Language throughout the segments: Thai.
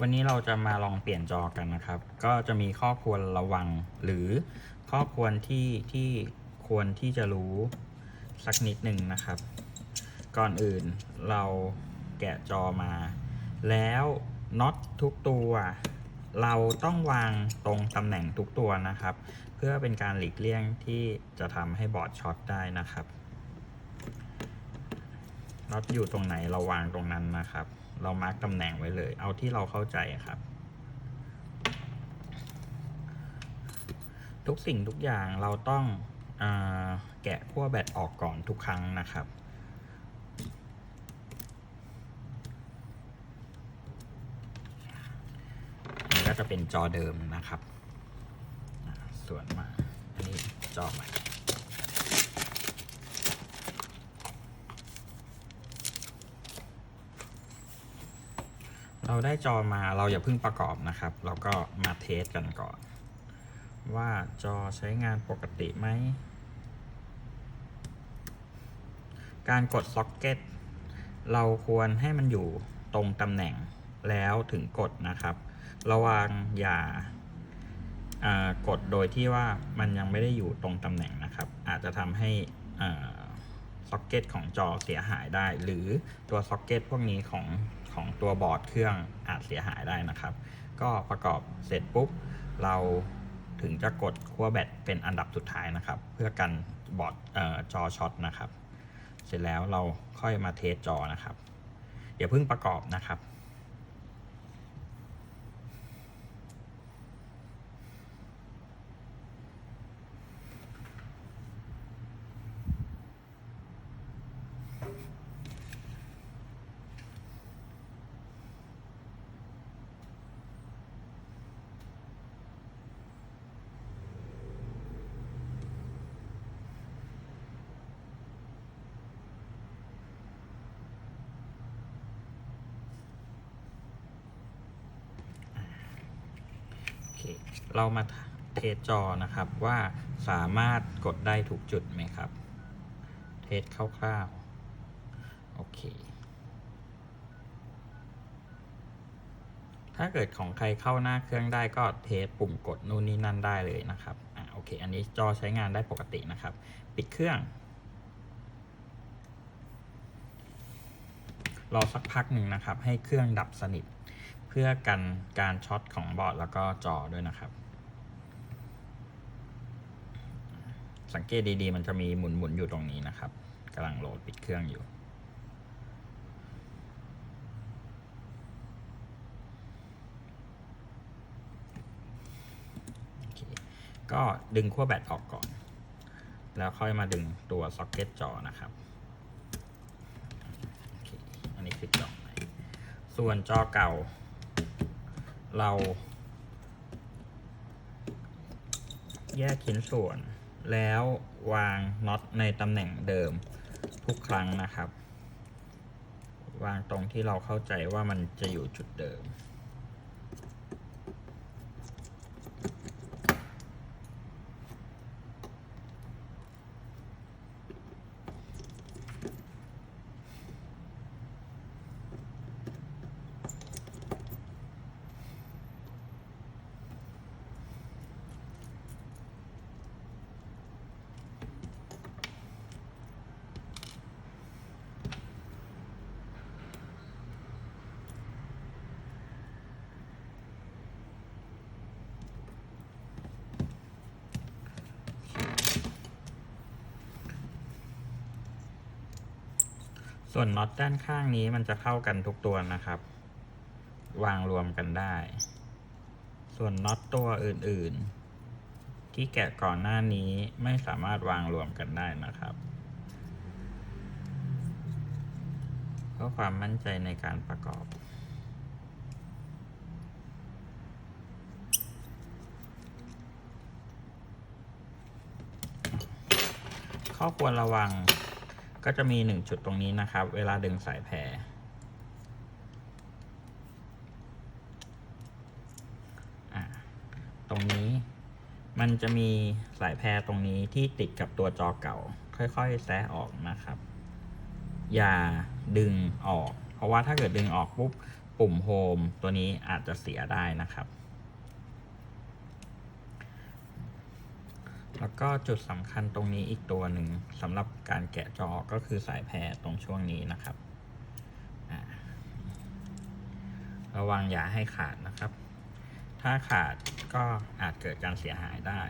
วันนี้เราจะมาลองเปลี่ยนจอกันนะครับ ก็จะมีข้อควรระวัง หรือข้อควรที่ที่ควรที่จะรู้สักนิดหนึ่งนะครับ ก่อนอื่นเราแกะจอมา แล้วน็อตทุกตัว เราต้องวางตรงตำแหน่งทุกตัวนะครับ เพื่อเป็นการหลีกเลี่ยงที่จะทำให้บอร์ดช็อตได้นะครับน็อตอยู่ตรงไหนเราวางตรงนั้นนะครับ เรามาร์กตำแหน่งไว้เลย เอาที่เราเข้าใจครับ ทุกสิ่งทุกอย่างเราต้องอแกะขั้วแบตออกก่อนทุกครั้งนะครับ ก็จะเป็นจอเดิมนะครับ ส่วนมา อันนี้จอใหม่ เราได้จอมาเราอย่าเพิ่งประกอบนะครับ เราก็มาเทสกันก่อน ว่าจอใช้งานปกติไหม การกดซ็อกเก็ตเราควรให้มันอยู่ตรงตำแหน่งแล้วถึงกดนะครับ ระวังอย่าอ่ากดโดยที่ว่ามันยังไม่ได้อยู่ตรงตำแหน่งนะครับ อาจจะทำให้ซ็อกเก็ตของจอเสียหายได้ หรือตัวซ็อกเก็ตพวกนี้ของ ของตัวบอร์ดเครื่องอาจเสียหายได้นะครับ ก็ประกอบเสร็จปุ๊บ เราถึงจะกดขั้วแบตเป็นอันดับสุดท้ายนะครับ เพื่อกันบอร์ดจอช็อตนะครับ เสร็จแล้วเราค่อยมาเทสจอนะครับอย่าเพิ่งประกอบนะครับ โอ เรามาเทสจอนะครับว่าสามารถกดได้ถูกจุดไหมครับ เทสคร่าวๆ โอเค ถ้าเกิดของใครเข้าหน้าเครื่องได้ก็เทสปุ่มกดนู่นนี่นั่นได้เลยนะครับอ่าโอเค อันนี้จอใช้งานได้ปกตินะครับ ปิดเครื่อง รอสักพักหนึ่งนะครับ ให้เครื่องดับสนิท พื่อกันการช็อตของบอร์ดแล้วก็จอด้วยนะครับ สังเกตดีๆ มันจะมีหมุนๆอยู่ตรงนี้นะครับกำลังโหลดปิดเครื่องอยู่ก็ดึงขั้วแบตออกก่อน แล้วค่อยมาดึงตัวซ็อกเก็ตจอนะครับอ,อันนี้คือจอใหม่ส่วนจอเก่า เรา แยกชิ้นส่วน แล้ววางน็อตในตำแหน่งเดิมทุกครั้งนะครับ วางตรงที่เราเข้าใจว่ามันจะอยู่จุดเดิม ส่วนน็อตด้านข้างนี้มันจะเข้ากันทุกตัวนะครับ วางรวมกันได้ ส่วนน็อตตัวอื่นๆ ที่แกะก่อนหน้านี้ไม่สามารถวางรวมกันได้นะครับเพื่อความมั่นใจในการประกอบ ข้อควรระวัง ก็จะมีหนึ่งจุดตรงนี้นะครับ เวลาดึงสายแพรตรงนี้มันจะมีสายแพรตรงนี้ที่ติดกับตัวจอเก่า ค่อยๆแซะออกนะครับ อย่าดึงออก เพราะว่าถ้าเกิดดึงออกปุ๊บปุ่มโฮมตัวนี้อาจจะเสียได้นะครับ แล้วก็จุดสำคัญตรงนี้อีกตัวหนึ่งสำหรับการแกะจอก็คือสายแพรตรงช่วงนี้นะครับ ระวังอย่าให้ขาดนะครับ ถ้าขาดก็อาจเกิดการเสียหายได้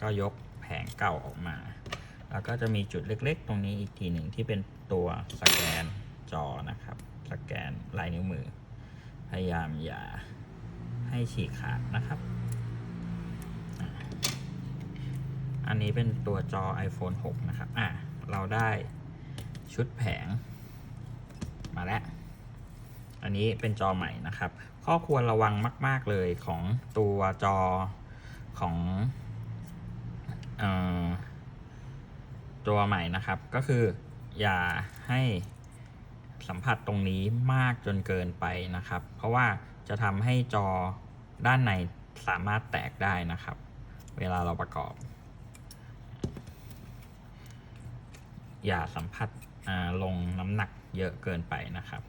ก็ยกแผงเก่าออกมา แล้วก็จะมีจุดเล็กๆ ตรงนี้อีกทีหนึ่งที่เป็นตัวสแกนจอนะครับ สแกนลายนิ้วมือ พยายามอย่าให้ฉีกขาดนะครับ อันนี้เป็นตัวจอ iPhone 6 นะครับ อะ เราได้ชุดแผง มาแล้ว อันนี้เป็นจอใหม่นะครับ ข้อควรระวังมาก ๆ เลยของตัวจอของออตัวใหม่นะครับ ก็คืออย่าให้สัมผัสตรงนี้มากจนเกินไปนะครับ เพราะว่าจะทำให้จอด้านในสามารถแตกได้นะครับ เวลาเราประกอบ อย่าสัมผัสลงน้ำหนักเยอะเกินไปนะครับ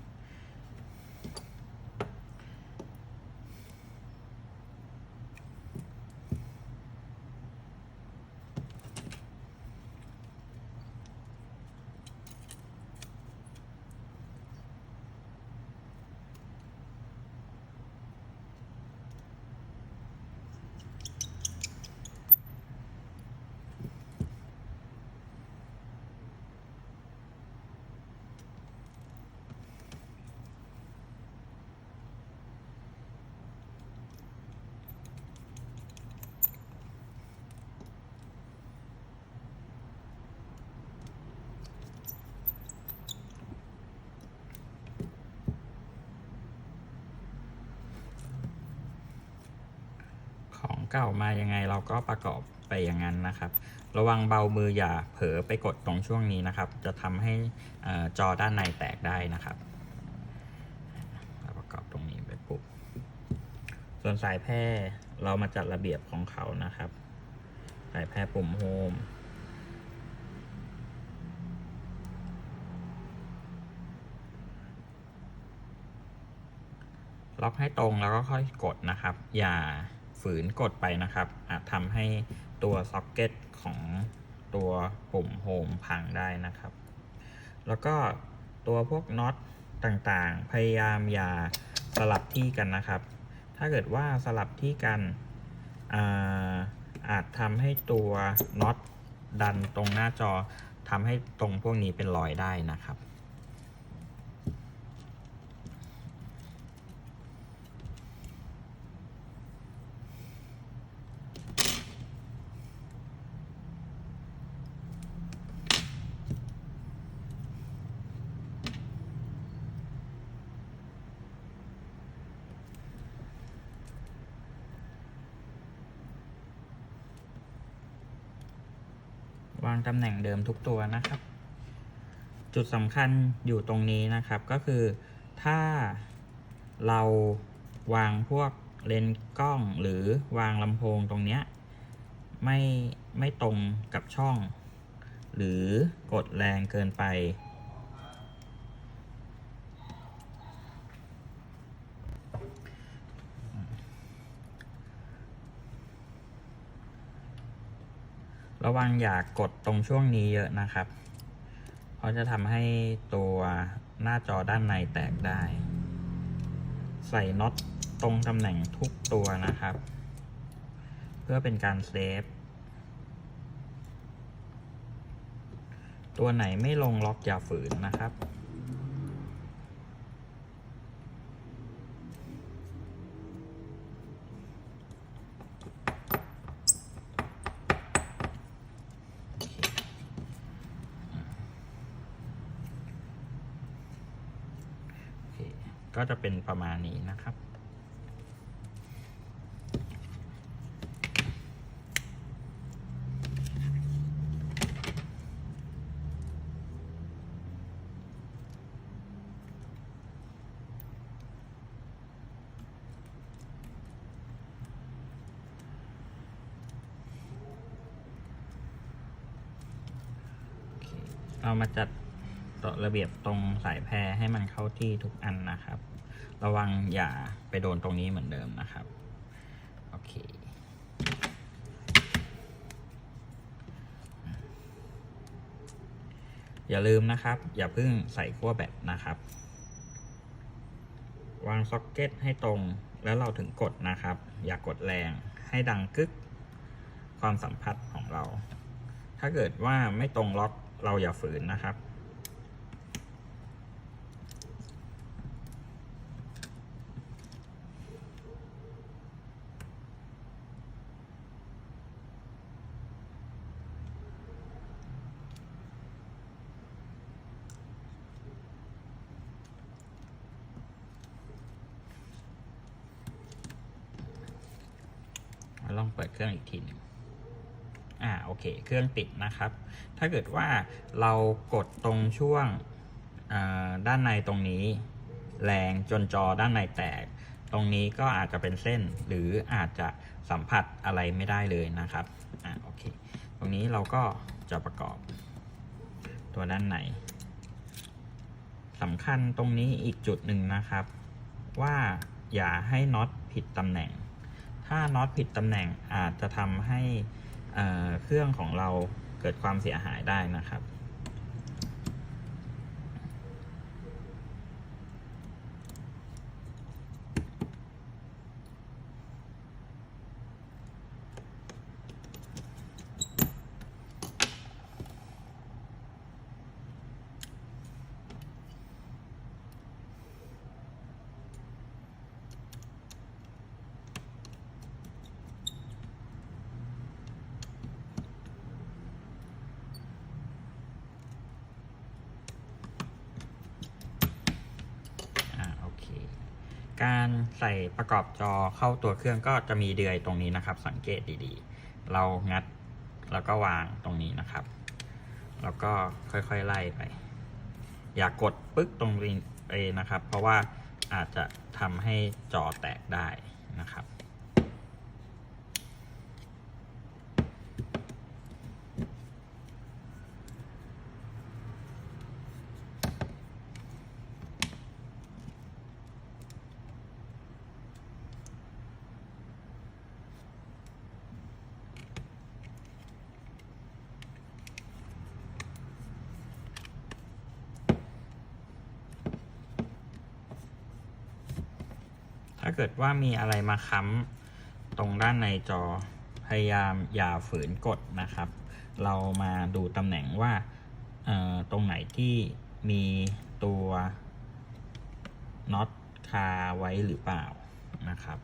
เก่ามายังไงเราก็ประกอบไปอย่างนั้นนะครับ ระวังเบามืออย่าเผลอไปกดตรงช่วงนี้นะครับ จะทำให้จอด้านในแตกได้นะครับประกอบตรงนี้ไปปุ๊บ ส่วนสายแพร่เรามาจัดระเบียบของเขานะครับ สายแพร่ปุ่มโฮมล็อกให้ตรงแล้วก็ค่อยกดนะครับ อย่า ฝืนกดไปนะครับ อาจทำให้ตัวซ็อกเก็ตของตัวปุ่มโฮมพังได้นะครับ แล้วก็ตัวพวกน็อตต่างๆ พยายามอย่าสลับที่กันนะครับ ถ้าเกิดว่าสลับที่กันอาอาจทำให้ตัวน็อตดันตรงหน้าจอทำให้ตรงพวกนี้เป็นรอยได้นะครับ วางตำแหน่งเดิมทุกตัวนะครับ จุดสำคัญอยู่ตรงนี้นะครับก็คือถ้าเราวางพวกเลนส์กล้องหรือวางลำโพงตรงเนี้ยไม่ไม่ตรงกับช่อง หรือกดแรงเกินไป ระวังอย่ากกดตรงช่วงนี้เยอะนะครับ เพราะจะทำให้ตัวหน้าจอด้านในแตกได้ ใส่น็อตตรงตำแหน่งทุกตัวนะครับ เพื่อเป็นการเซฟ ตัวไหนไม่ลงล็อกอย่าฝืนนะครับ ก็จะเป็นประมาณนี้นะครับโอเคเรามาจัด ต่อระเบียบตรงสายแพรให้มันเข้าที่ทุกอันนะครับ ระวังอย่าไปโดนตรงนี้เหมือนเดิมนะครับ โอเค อย่าลืมนะครับ อย่าเพิ่งใส่ขั้วแบตนะครับ วางซ็อกเก็ตให้ตรงแล้วเราถึงกดนะครับ อย่ากดแรงให้ดังกึก ความสัมผัสของเรา ถ้าเกิดว่าไม่ตรงล็อกเราอย่าฝืนนะครับ องเปิดเครื่องอีกทีหนึงอ่าโอเค เครื่องติดนะครับ ถ้าเกิดว่าเรากดตรงช่วงด้านในตรงนี้ แรงจนจอด้านในแตก ตรงนี้ก็อาจจะเป็นเส้นหรืออาจจะสัมผัสอะไรไม่ได้เลยนะครับอ่าโอเค ตรงนี้เราก็จะประกอบ ตัวด้านในสำคัญตรงนี้อีกจุดหนึ่งนะครับ ว่าอย่าให้น็อตผิดตำแหน่ง ถ้าน็อตผิดตำแหน่งอาจจะทำให้เครื่องของเราเกิดความเสียหายได้นะครับ อ่าโอเค การ ใส่ประกอบจอเข้าตัวเครื่องก็จะมีเดือยตรงนี้นะครับ สังเกตดีๆ เรางัดแล้วก็วางตรงนี้นะครับ แล้วก็ค่อยๆไล่ไป อย่ากดปึ๊กตรงนี้เลยนะครับ เพราะว่าอาจจะทำให้จอแตกได้นะครับ เกิดว่ามีอะไรมาค้ำตรงด้านในจอพยายามอย่าฝืนกดนะครับ เรามาดูตำแหน่งว่าตรงไหนที่มีตัวน็อตคาไว้หรือเปล่านะครับ